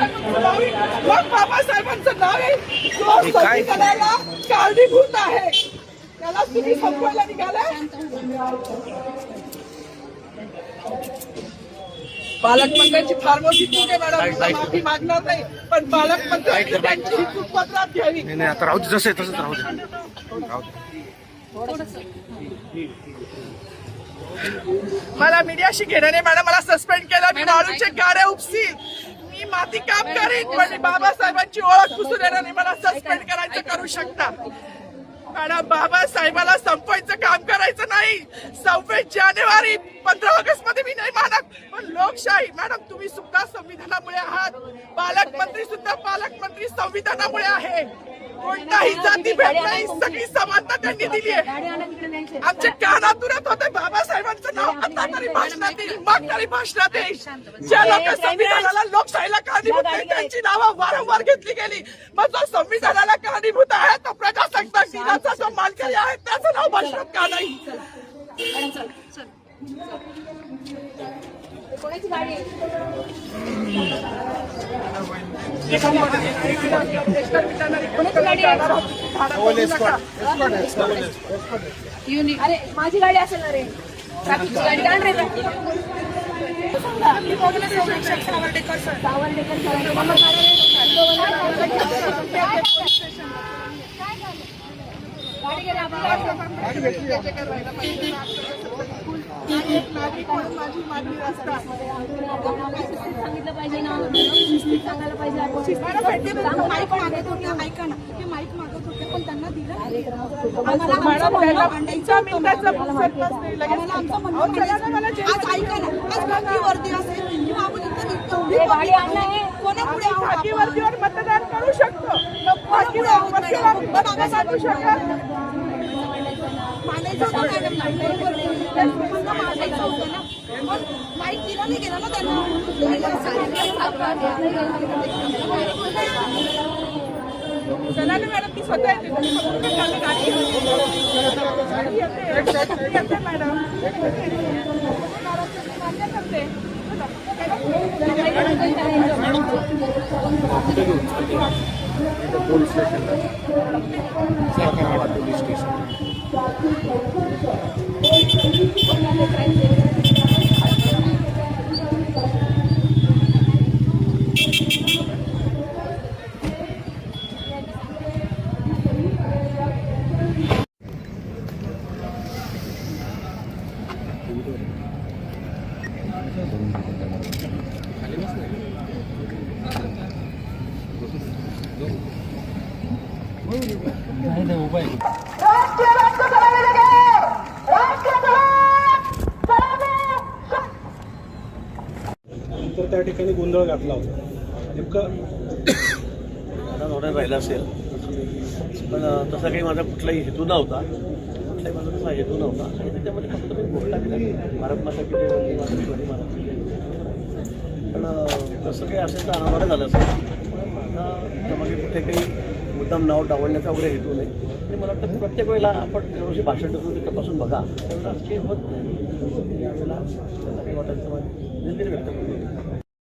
बाबासाहेबांचं नाव आहे. मग बाबासाहेबांचं नाव आहे संविधानाला कारणीभूत आहे. त्याला तुम्ही संपवायला निघालाय पालकमंत्र्यांची फार मोठी चूक आहे मॅडम. माफी मागणार नाही पण पालकमंत्र्यांनी त्यांची ही चूक पत्रात घ्यावी. नाही नाही आता राहू दे जसं तसंच राहू दे. राहू दे. मला मीडियाशी घेणं नाही मॅडम. मला सस्पेंड केलं मी मारूचे गाड्या उपसील. माती काम करीन पण बाबासाहेबांची ओळख पुसून येणार नाही. मला सस्पेंड करायचं करू शकता. मॅडम बाबासाहेबाला संपवायचं काम करायचं नाही. सव्वीस जानेवारी पंधरा ऑगस्टमध्ये मी नाही मानत. पण लोकशाही मॅडम तुम्ही सुद्धा संविधानामुळे आहात. पालकमंत्री सुद्धा पालकमंत्री संविधानामुळे आहे. कोणताही जाती भेद नाही. सगळी समानता त्यांनी दिली आहे. आमच्या कानातुरात होते बाबासाहेबांचं नाव आता तरी भाषणात येईल मग तरी भाषणात येईल ज्या लोक संविधानाला लोकशाहीला कारणीभूत नाही त्यांची नावं वारंवार घेतली गेली. मग जो संविधानाला कारणीभूत आहे तो प्रजासत्ताक दिनाचा जो मानकरी आहे त्याचं नाव भाषणात का नाही? कोणाची गाडी आहे? अरे माझी गाडी असेल ना रे ट्रॅफिकची गाडी आण रे ट्रॅफिक सावर्डेकर नागरिक म्हणून माझी मागणी सांगितलं पाहिजे ना सांगायला पाहिजे आपण. माईक मागत होते ऐका ना. ते माईक मागत होते पण त्यांना दिलं आम्हाला मॅडम आमचं त्याला म्हणणं पंधरा मिनिटाचं सरप्लस नाही लगेच. आम्हाला आमचं अहो, म्हणणं चला ना, मला मांडायचं. आज ऐका ना. आज खाकी वर्दी असेल किंवा आपण इथं एवढी गर्दी गाडी आणणं आहे. कोणापुढे आम्ही आहोत खाकी आपण? वर्दीवर मतदान करू शकतो. मतदान करू शकत. मांडायचं होतं मॅडम होतं ना. पण दिला नाही गेला ना त्यांना. चला ना मॅडम मी स्वतः येते. गाडी येते. मॅडम मान्य करते. पोलीस स्टेशनला तर त्या ठिकाणी गोंधळ घातला होता. नेमकं राहिला असेल. पण तसा काही माझा कुठलाही हेतू नव्हता. कुठलाही माझा तसा हेतू नव्हता. आणि त्याच्यामध्ये फक्त मी घोषणा केली भारत माता की वंदे मातरम, वंदे मातरम पण तसं काही असेल तर अनावर झालं असेल त्यामध्ये कुठे काही मुद्दाम नाव डावलण्याचा वगैरे हेतू नाही. आणि मला वाटतं प्रत्येक वेळेला आपण व्यवस्थित भाषण देतो ते तपासून बघा. त्यावेळेला चेंज होत नाही. यावेळेला त्याला काही वाटायचं दिलगिरी व्यक्त करतो